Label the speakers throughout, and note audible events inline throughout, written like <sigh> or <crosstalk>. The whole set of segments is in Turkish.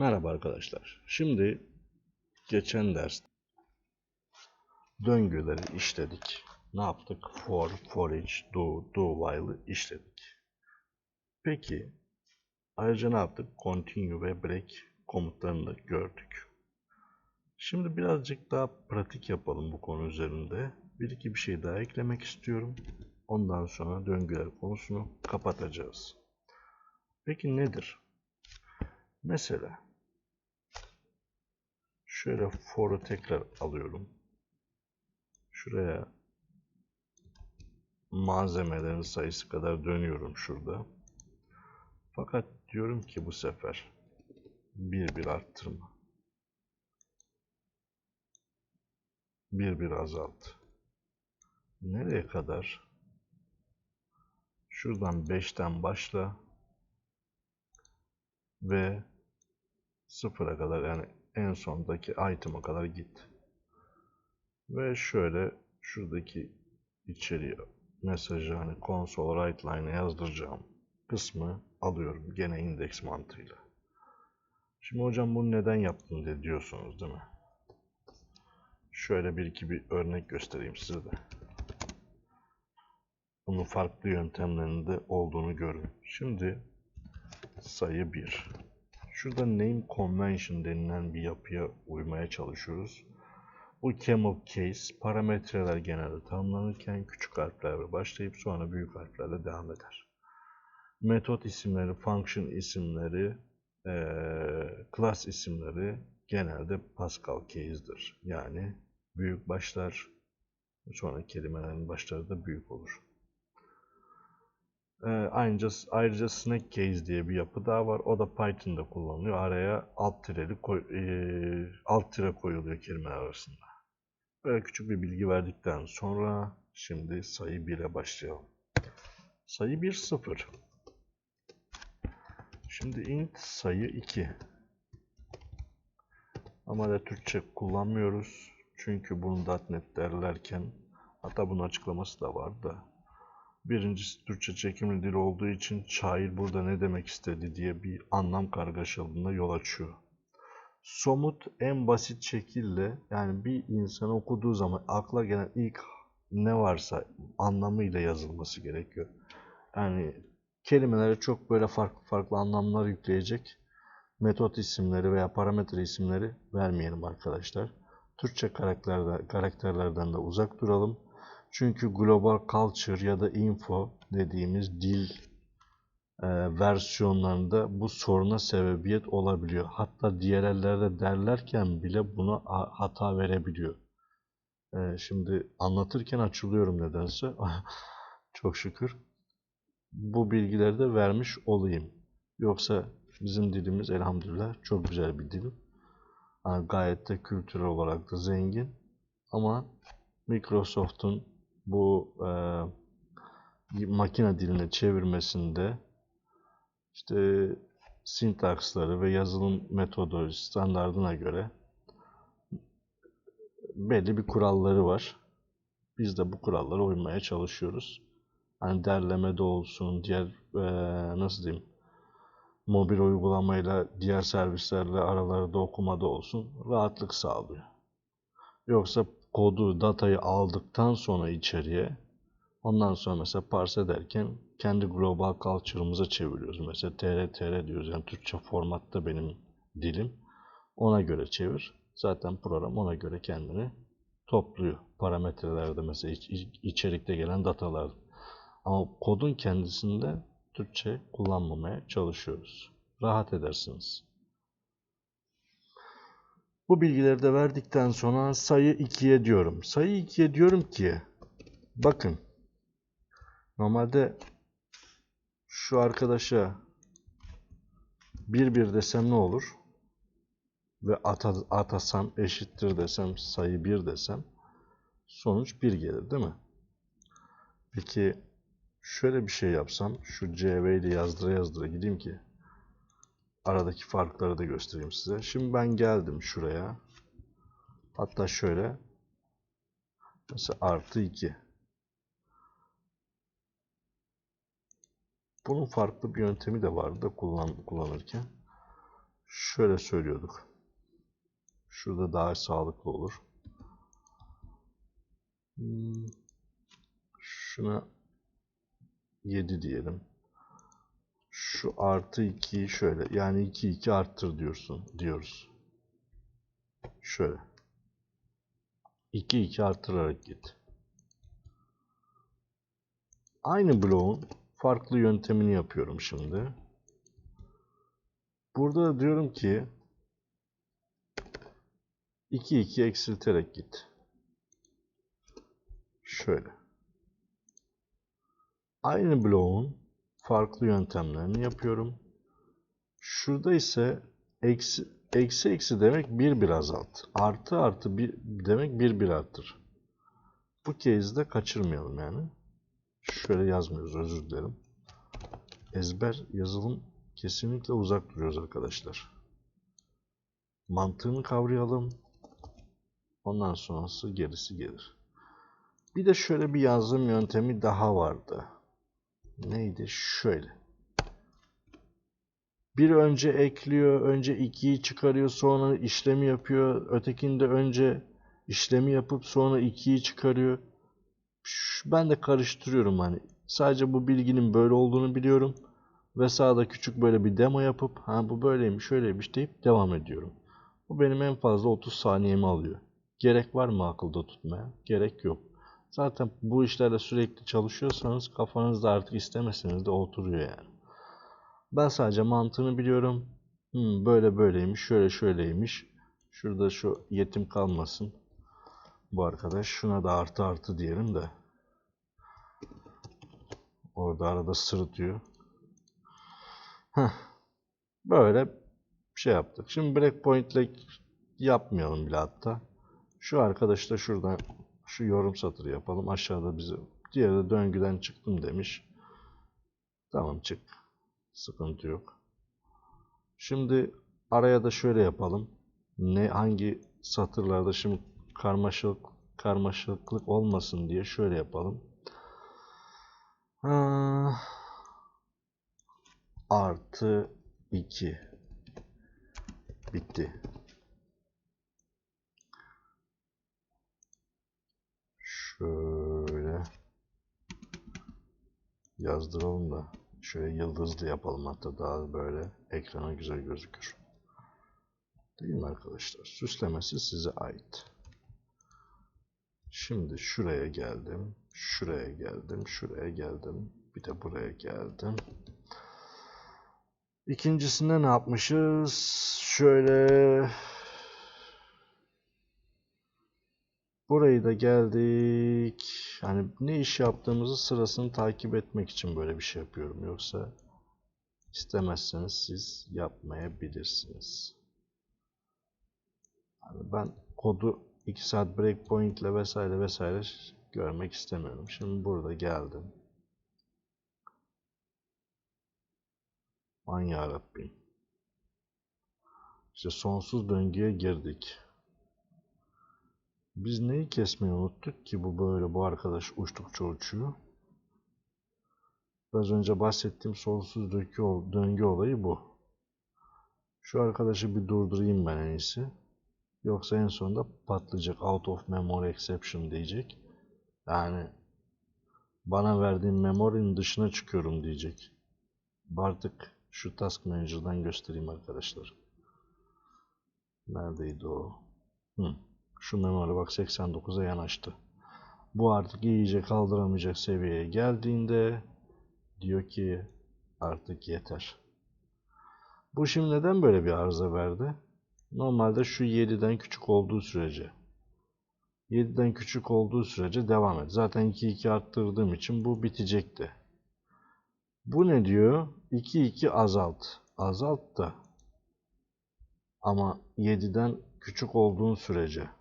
Speaker 1: Merhaba arkadaşlar. Şimdi geçen ders döngüleri işledik. Ne yaptık? For, for each, do, do while'ı işledik. Peki ayrıca ne yaptık? Continue ve break komutlarını da gördük. Şimdi birazcık daha pratik yapalım bu konu üzerinde. Bir iki bir şey daha eklemek istiyorum. Ondan sonra döngüler konusunu kapatacağız. Peki nedir? Mesela şöyle for'u tekrar alıyorum. Şuraya malzemelerin sayısı kadar dönüyorum şurada. Fakat diyorum ki bu sefer bir bir arttırma. Bir bir azalt. Nereye kadar? Şuradan 5'ten başla ve sıfıra kadar yani en sondaki item'a kadar git. Ve şöyle şuradaki içeriye mesajı hani console write yazdıracağım kısmı alıyorum gene indeks mantığıyla. Şimdi hocam bunu neden yaptın diye diyorsunuz değil mi? Şöyle bir iki bir örnek göstereyim size de. Bunun farklı yöntemlerinde olduğunu görün. Şimdi sayı 1. Şurada name convention denilen bir yapıya uymaya çalışıyoruz. Bu camel case parametreler genelde tanımlanırken küçük harflerle başlayıp sonra büyük harflerle devam eder. Metot isimleri, function isimleri, class isimleri genelde Pascal case'dir. Yani büyük başlar, sonra kelimelerin başları da büyük olur. Ee, ayrıca, ayrıca snake case diye bir yapı daha var. O da Python'da kullanılıyor. Araya alt tireli koy, e, alt tire koyuluyor kelimeler arasında. Böyle küçük bir bilgi verdikten sonra şimdi sayı 1'e başlayalım. Sayı 1 0. Şimdi int sayı 2. Ama da Türkçe kullanmıyoruz. Çünkü bunu .NET derlerken hatta bunun açıklaması da var da Birincisi Türkçe çekimli dil olduğu için şair burada ne demek istedi diye bir anlam kargaşalığına yol açıyor. Somut en basit şekilde yani bir insan okuduğu zaman akla gelen ilk ne varsa anlamıyla yazılması gerekiyor. Yani kelimelere çok böyle farklı farklı anlamlar yükleyecek metot isimleri veya parametre isimleri vermeyelim arkadaşlar. Türkçe karakterler, karakterlerden de uzak duralım. Çünkü global culture ya da info dediğimiz dil e, versiyonlarında bu soruna sebebiyet olabiliyor. Hatta diğer derlerken bile buna hata verebiliyor. E, şimdi anlatırken açılıyorum nedense. <laughs> Çok şükür. Bu bilgileri de vermiş olayım. Yoksa bizim dilimiz elhamdülillah çok güzel bir dil. Yani gayet de kültürel olarak da zengin. Ama Microsoft'un bu e, makine diline çevirmesinde işte sintaksları ve yazılım metodoloji standartına göre belli bir kuralları var. Biz de bu kurallara uymaya çalışıyoruz. Hani derlemede olsun, diğer e, nasıl diyeyim, mobil uygulamayla diğer servislerle aralarda okumada olsun rahatlık sağlıyor. Yoksa kodu, datayı aldıktan sonra içeriye ondan sonra mesela parse ederken kendi global culture'ımıza çeviriyoruz. Mesela tr tr diyoruz. Yani Türkçe formatta benim dilim. Ona göre çevir. Zaten program ona göre kendini topluyor. Parametrelerde mesela iç, içerikte gelen datalar. Ama kodun kendisinde Türkçe kullanmamaya çalışıyoruz. Rahat edersiniz. Bu bilgileri de verdikten sonra sayı 2'ye diyorum. Sayı 2'ye diyorum ki bakın normalde şu arkadaşa 1 1 desem ne olur? Ve ata, atasam eşittir desem sayı 1 desem sonuç 1 gelir değil mi? Peki şöyle bir şey yapsam şu CV ile yazdıra yazdıra gideyim ki aradaki farkları da göstereyim size. Şimdi ben geldim şuraya. Hatta şöyle. Mesela artı 2. Bunun farklı bir yöntemi de vardı kullan, kullanırken. şöyle söylüyorduk. Şurada daha sağlıklı olur. Hmm, Şuna 7 diyelim. Şu artı 2'yi şöyle yani 2 2 arttır diyorsun diyoruz. Şöyle. 2 2 arttırarak git. Aynı bloğun farklı yöntemini yapıyorum şimdi. Burada da diyorum ki 2 2 eksilterek git. Şöyle. Aynı bloğun farklı yöntemlerini yapıyorum. Şurada ise eksi eksi eksi demek bir bir azalt. Artı artı bir demek bir bir arttır. Bu case'de kaçırmayalım yani. Şöyle yazmıyoruz özür dilerim. Ezber yazılım kesinlikle uzak duruyoruz arkadaşlar. Mantığını kavrayalım. Ondan sonrası gerisi gelir. Bir de şöyle bir yazım yöntemi daha vardı. Neydi? Şöyle. Bir önce ekliyor, önce 2'yi çıkarıyor, sonra işlemi yapıyor. Ötekinde önce işlemi yapıp sonra 2'yi çıkarıyor. Ben de karıştırıyorum hani. Sadece bu bilginin böyle olduğunu biliyorum. Ve sağda küçük böyle bir demo yapıp ha bu böyleymiş şöyleymiş deyip devam ediyorum. Bu benim en fazla 30 saniyemi alıyor. Gerek var mı akılda tutmaya? Gerek yok. Zaten bu işlerle sürekli çalışıyorsanız kafanızda artık istemeseniz de oturuyor yani. Ben sadece mantığını biliyorum. Hmm, böyle böyleymiş, şöyle şöyleymiş. Şurada şu yetim kalmasın. Bu arkadaş şuna da artı artı diyelim de. Orada arada sırıtıyor. Heh. Böyle şey yaptık. Şimdi breakpoint ile yapmayalım bile hatta. Şu arkadaş da şuradan şu yorum satırı yapalım. Aşağıda bizi diğeri de döngüden çıktım demiş. Tamam çık. Sıkıntı yok. Şimdi araya da şöyle yapalım. Ne hangi satırlarda şimdi karmaşık karmaşıklık olmasın diye şöyle yapalım. Ha, artı 2 bitti. Şöyle yazdıralım da şöyle yıldızlı yapalım hatta daha böyle ekrana güzel gözükür. Değil mi arkadaşlar? Süslemesi size ait. Şimdi şuraya geldim. Şuraya geldim. Şuraya geldim. Bir de buraya geldim. İkincisinde ne yapmışız? Şöyle burayı da geldik. Yani ne iş yaptığımızı sırasını takip etmek için böyle bir şey yapıyorum. Yoksa istemezseniz siz yapmayabilirsiniz. Yani ben kodu 2 saat breakpoint ile vesaire vesaire görmek istemiyorum. Şimdi burada geldim. Aman yarabbim. İşte sonsuz döngüye girdik. Biz neyi kesmeyi unuttuk ki bu böyle bu arkadaş uçtukça uçuyor. Biraz önce bahsettiğim sonsuz döngü, döngü olayı bu. Şu arkadaşı bir durdurayım ben en iyisi. Yoksa en sonunda patlayacak. Out of memory exception diyecek. Yani bana verdiğin memory'nin dışına çıkıyorum diyecek. Artık şu Task Manager'dan göstereyim arkadaşlar. Neredeydi o? Hı. Şu memory bak 89'a yanaştı. Bu artık iyice kaldıramayacak seviyeye geldiğinde diyor ki artık yeter. Bu şimdi neden böyle bir arıza verdi? Normalde şu 7'den küçük olduğu sürece 7'den küçük olduğu sürece devam et. Zaten 2 2 arttırdığım için bu bitecekti. Bu ne diyor? 2 2 azalt. Azalt da ama 7'den küçük olduğun sürece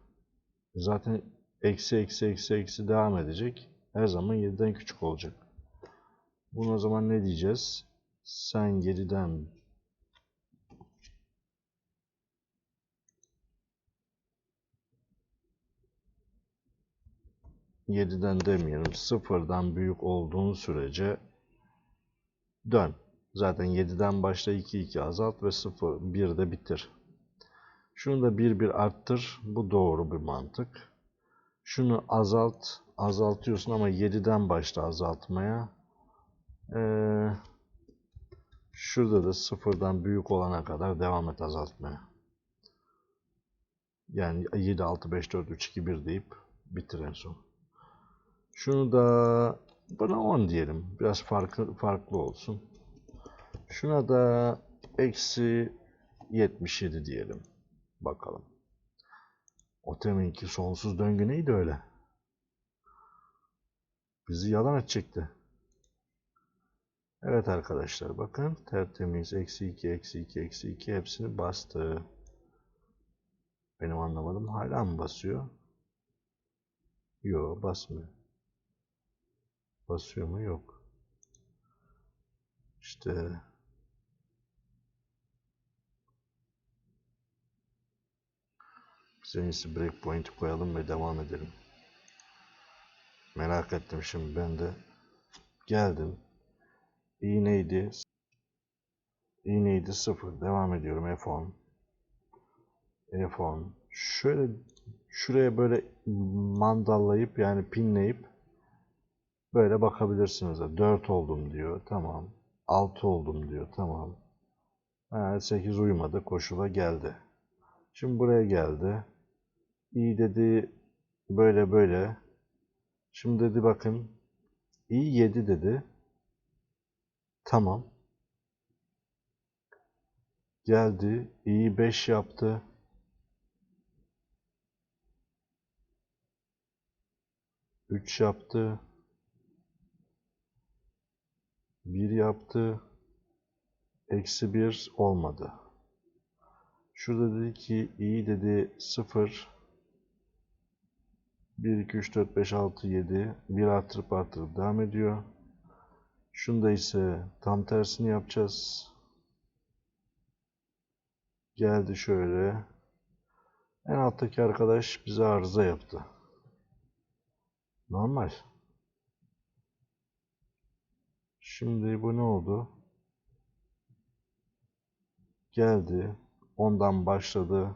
Speaker 1: zaten eksi eksi eksi eksi devam edecek. Her zaman 7'den küçük olacak. Bunu o zaman ne diyeceğiz? Sen 7'den Yediden demeyelim. Sıfırdan büyük olduğun sürece dön. Zaten 7'den başla 2 2 azalt ve 0 1 de bitir. Şunu da 1 1 arttır. Bu doğru bir mantık. Şunu azalt. Azaltıyorsun ama 7'den başla azaltmaya. Ee, şurada da sıfırdan büyük olana kadar devam et azaltmaya. Yani 7, 6, 5, 4, 3, 2, 1 deyip bitir en son. Şunu da buna 10 diyelim. Biraz farklı, farklı olsun. Şuna da eksi 77 diyelim. Bakalım. O teminki sonsuz döngü neydi öyle? Bizi yalan edecekti. Evet arkadaşlar bakın tertemiz eksi 2 eksi 2 eksi 2 hepsini bastı. Benim anlamadım hala mı basıyor? Yok basmıyor. Basıyor mu? Yok. İşte biz en iyisi breakpoint'i koyalım ve devam edelim. Merak ettim şimdi ben de. Geldim. İyi neydi? İyi neydi? 0. Devam ediyorum. F10. F10. Şöyle şuraya böyle mandallayıp yani pinleyip böyle bakabilirsiniz. 4 oldum diyor. Tamam. 6 oldum diyor. Tamam. Ha, 8 uymadı. Koşula geldi. Şimdi buraya geldi. İyi dedi. Böyle böyle. Şimdi dedi bakın. İyi 7 dedi. Tamam. Geldi. İyi 5 yaptı. Üç yaptı. Bir yaptı. Eksi bir olmadı. Şurada dedi ki iyi dedi sıfır. 1, 2, 3, 4, 5, 6, 7. 1 artırıp artırıp devam ediyor. Şunda ise tam tersini yapacağız. Geldi şöyle. En alttaki arkadaş bize arıza yaptı. Normal. Şimdi bu ne oldu? Geldi. Ondan başladı.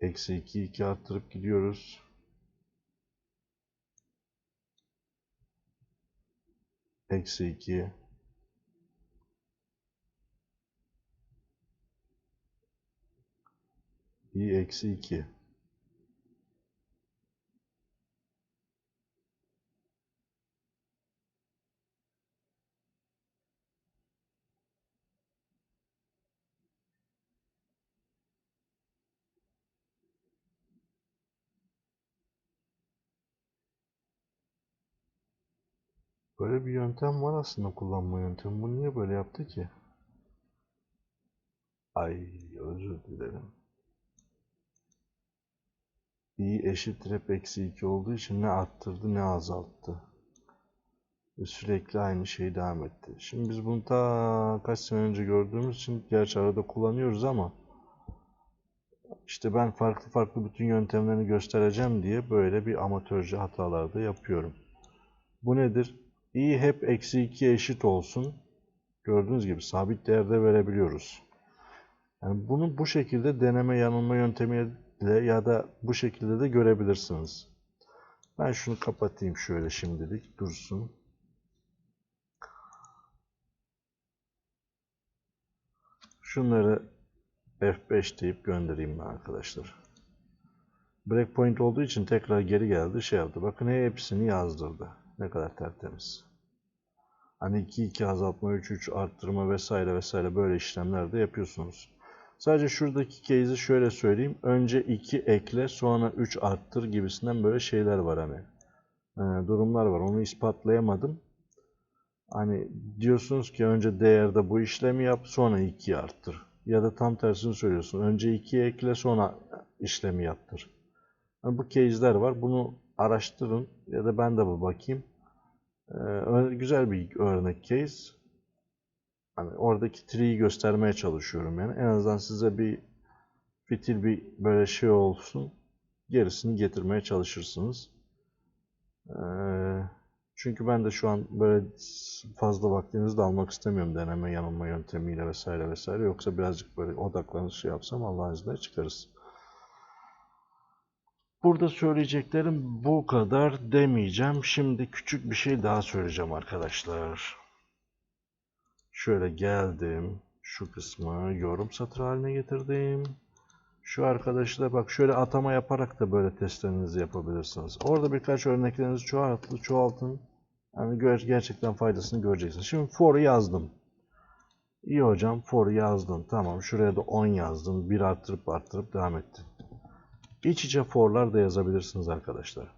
Speaker 1: Eksi 2, 2 arttırıp gidiyoruz. Eksi 2. i eksi 2. Böyle bir yöntem var aslında kullanma yöntemi. Bu niye böyle yaptı ki? Ay özür dilerim. i eşittir hep eksi 2 olduğu için ne arttırdı ne azalttı. Ve sürekli aynı şey devam etti. Şimdi biz bunu ta kaç sene önce gördüğümüz için gerçi arada kullanıyoruz ama işte ben farklı farklı bütün yöntemlerini göstereceğim diye böyle bir amatörce hatalarda yapıyorum. Bu nedir? İ hep eksi 2 eşit olsun. Gördüğünüz gibi sabit değerde verebiliyoruz. Yani bunu bu şekilde deneme yanılma yöntemiyle ya da bu şekilde de görebilirsiniz. Ben şunu kapatayım şöyle şimdilik dursun. Şunları F5 deyip göndereyim ben arkadaşlar. Breakpoint olduğu için tekrar geri geldi şey yaptı. Bakın hepsini yazdırdı. Ne kadar tertemiz. Hani 2 2 azaltma, 3 3 arttırma vesaire vesaire böyle işlemler de yapıyorsunuz. Sadece şuradaki case'i şöyle söyleyeyim. Önce 2 ekle sonra 3 arttır gibisinden böyle şeyler var hani. Ee, durumlar var. Onu ispatlayamadım. Hani diyorsunuz ki önce değerde bu işlemi yap sonra 2'yi arttır. Ya da tam tersini söylüyorsun. Önce 2'yi ekle sonra işlemi yaptır. Yani bu case'ler var. Bunu araştırın ya da ben de bir bakayım. Ee, güzel bir örnek case. Hani oradaki tree'yi göstermeye çalışıyorum yani. En azından size bir fitil bir böyle şey olsun. Gerisini getirmeye çalışırsınız. Ee, Çünkü ben de şu an böyle fazla vaktinizi de almak istemiyorum deneme yanılma yöntemiyle vesaire vesaire. Yoksa birazcık böyle odaklanıp şey yapsam Allah'ın izniyle çıkarız. Burada söyleyeceklerim bu kadar demeyeceğim. Şimdi küçük bir şey daha söyleyeceğim arkadaşlar. Şöyle geldim. Şu kısmı yorum satır haline getirdim. Şu arkadaşlar bak şöyle atama yaparak da böyle testlerinizi yapabilirsiniz. Orada birkaç örneklerinizi çoğaltın, çoğaltın. Yani gerçekten faydasını göreceksiniz. Şimdi for'u yazdım. İyi hocam for'u yazdım. Tamam şuraya da 10 yazdım. 1 arttırıp arttırıp devam ettim. İç içe for'lar da yazabilirsiniz arkadaşlar.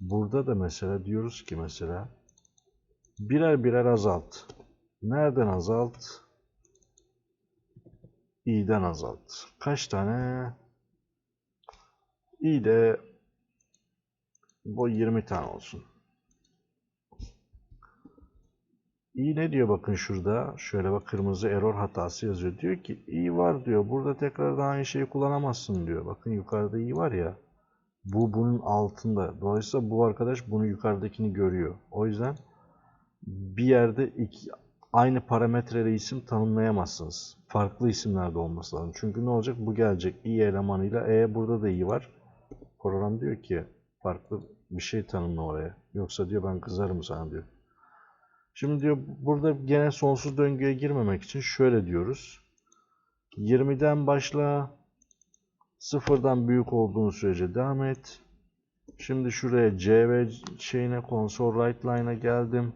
Speaker 1: Burada da mesela diyoruz ki mesela birer birer azalt. Nereden azalt? i'den azalt. Kaç tane? i de bu 20 tane olsun. İ ne diyor bakın şurada. Şöyle bak kırmızı error hatası yazıyor. Diyor ki i var diyor. Burada tekrardan aynı şeyi kullanamazsın diyor. Bakın yukarıda i var ya. Bu bunun altında. Dolayısıyla bu arkadaş bunu yukarıdakini görüyor. O yüzden bir yerde iki, aynı parametreli isim tanımlayamazsınız. Farklı isimlerde olması lazım. Çünkü ne olacak? Bu gelecek i elemanıyla e burada da i var. Program diyor ki farklı bir şey tanımla oraya. Yoksa diyor ben kızarım sana diyor. Şimdi diyor burada gene sonsuz döngüye girmemek için şöyle diyoruz. 20'den başla. Sıfırdan büyük olduğun sürece devam et. Şimdi şuraya C ve şeyine console write line'a geldim.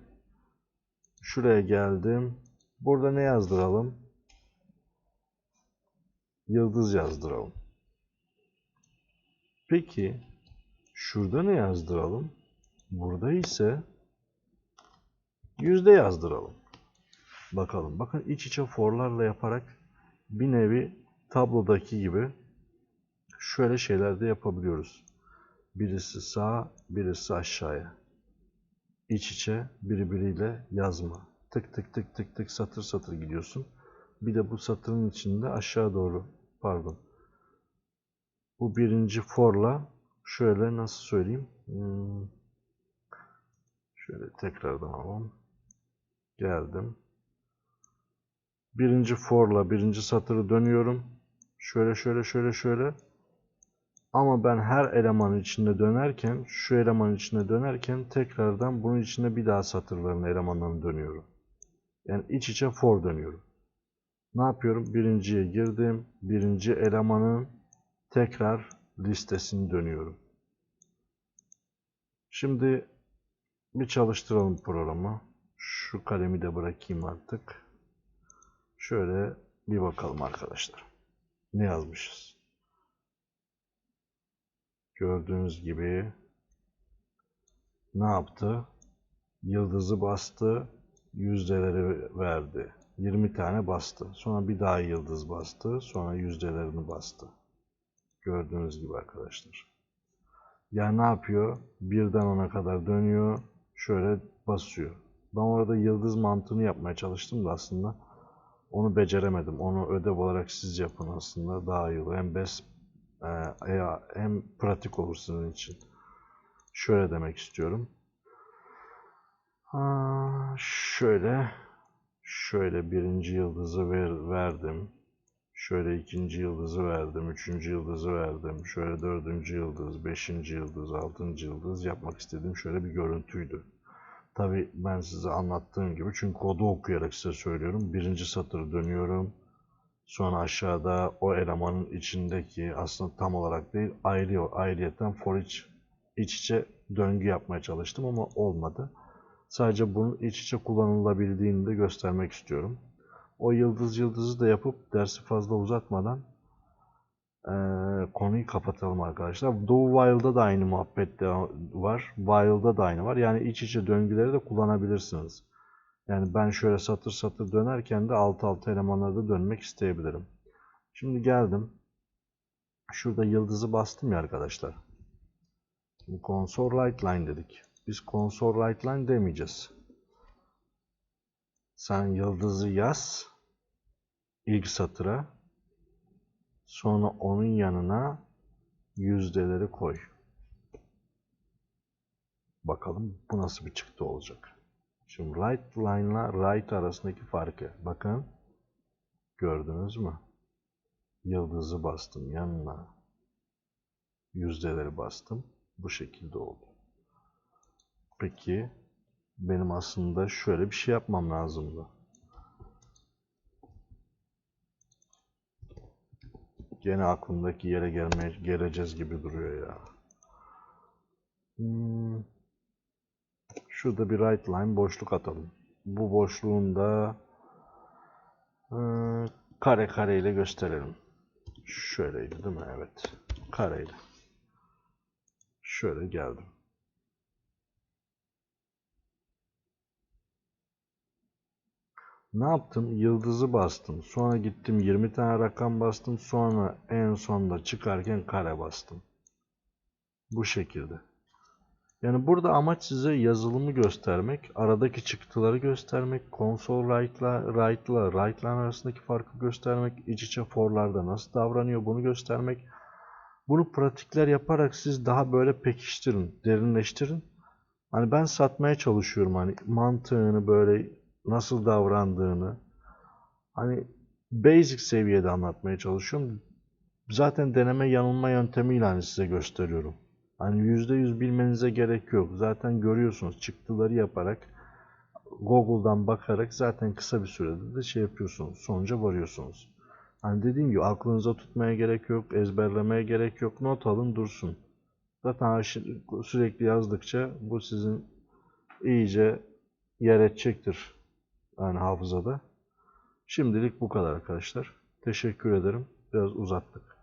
Speaker 1: Şuraya geldim. Burada ne yazdıralım? Yıldız yazdıralım. Peki şurada ne yazdıralım? Burada ise yüzde yazdıralım. Bakalım. Bakın iç içe forlarla yaparak bir nevi tablodaki gibi şöyle şeyler de yapabiliyoruz. Birisi sağa, birisi aşağıya. İç içe birbiriyle yazma. Tık tık tık tık tık satır satır gidiyorsun. Bir de bu satırın içinde aşağı doğru pardon. Bu birinci forla şöyle nasıl söyleyeyim? Hmm. Şöyle tekrardan alalım. Geldim. Birinci forla birinci satırı dönüyorum. Şöyle şöyle şöyle şöyle. Ama ben her elemanın içinde dönerken, şu elemanın içinde dönerken tekrardan bunun içinde bir daha satırların elemanlarını dönüyorum. Yani iç içe for dönüyorum. Ne yapıyorum? Birinciye girdim. Birinci elemanın tekrar listesini dönüyorum. Şimdi bir çalıştıralım programı. Şu kalemi de bırakayım artık. Şöyle bir bakalım arkadaşlar. Ne yazmışız? Gördüğünüz gibi ne yaptı? Yıldızı bastı, yüzdeleri verdi. 20 tane bastı. Sonra bir daha yıldız bastı. Sonra yüzdelerini bastı. Gördüğünüz gibi arkadaşlar. Yani ne yapıyor? Birden ona kadar dönüyor. Şöyle basıyor. Ben orada yıldız mantığını yapmaya çalıştım da aslında onu beceremedim. Onu ödev olarak siz yapın aslında daha iyi olur. Hem best e, hem pratik olur sizin için. Şöyle demek istiyorum. Ha, şöyle şöyle birinci yıldızı ver, verdim. Şöyle ikinci yıldızı verdim. Üçüncü yıldızı verdim. Şöyle dördüncü yıldız, beşinci yıldız, altıncı yıldız yapmak istediğim şöyle bir görüntüydü. Tabi ben size anlattığım gibi çünkü kodu okuyarak size söylüyorum. Birinci satırı dönüyorum. Sonra aşağıda o elemanın içindeki aslında tam olarak değil ayrı ayrıyeten for each iç içe döngü yapmaya çalıştım ama olmadı. Sadece bunun iç içe kullanılabildiğini de göstermek istiyorum. O yıldız yıldızı da yapıp dersi fazla uzatmadan e, konuyu kapatalım arkadaşlar. Do while'da da aynı muhabbet de var. While'da da aynı var. Yani iç içe döngüleri de kullanabilirsiniz. Yani ben şöyle satır satır dönerken de alt alta elemanlarda dönmek isteyebilirim. Şimdi geldim. Şurada yıldızı bastım ya arkadaşlar. Şimdi console write line dedik. Biz console write line demeyeceğiz. Sen yıldızı yaz ilk satıra. Sonra onun yanına yüzdeleri koy. Bakalım bu nasıl bir çıktı olacak. Şimdi right line ile right arasındaki farkı. Bakın. Gördünüz mü? Yıldızı bastım yanına. Yüzdeleri bastım. Bu şekilde oldu. Peki benim aslında şöyle bir şey yapmam lazımdı. Gene aklımdaki yere gelmeye geleceğiz gibi duruyor ya. Hmm. Şurada bir right line boşluk atalım. Bu boşluğunda e, kare kare ile gösterelim. Şöyleydi değil mi? Evet. Kareydi. Şöyle geldim. Ne yaptım? Yıldızı bastım. Sonra gittim 20 tane rakam bastım. Sonra en sonda çıkarken kare bastım. Bu şekilde. Yani burada amaç size yazılımı göstermek, aradaki çıktıları göstermek, console right'la right line arasındaki farkı göstermek, iç içe for'larda nasıl davranıyor bunu göstermek. Bunu pratikler yaparak siz daha böyle pekiştirin, derinleştirin. Hani ben satmaya çalışıyorum hani mantığını böyle nasıl davrandığını hani basic seviyede anlatmaya çalışıyorum. Zaten deneme yanılma yöntemiyle hani size gösteriyorum. Hani %100 bilmenize gerek yok. Zaten görüyorsunuz çıktıları yaparak Google'dan bakarak zaten kısa bir sürede de şey yapıyorsunuz. Sonuca varıyorsunuz. Hani dediğim gibi aklınıza tutmaya gerek yok, ezberlemeye gerek yok. Not alın dursun. Zaten sürekli yazdıkça bu sizin iyice yer edecektir. Yani hafızada. Şimdilik bu kadar arkadaşlar. Teşekkür ederim. Biraz uzattık.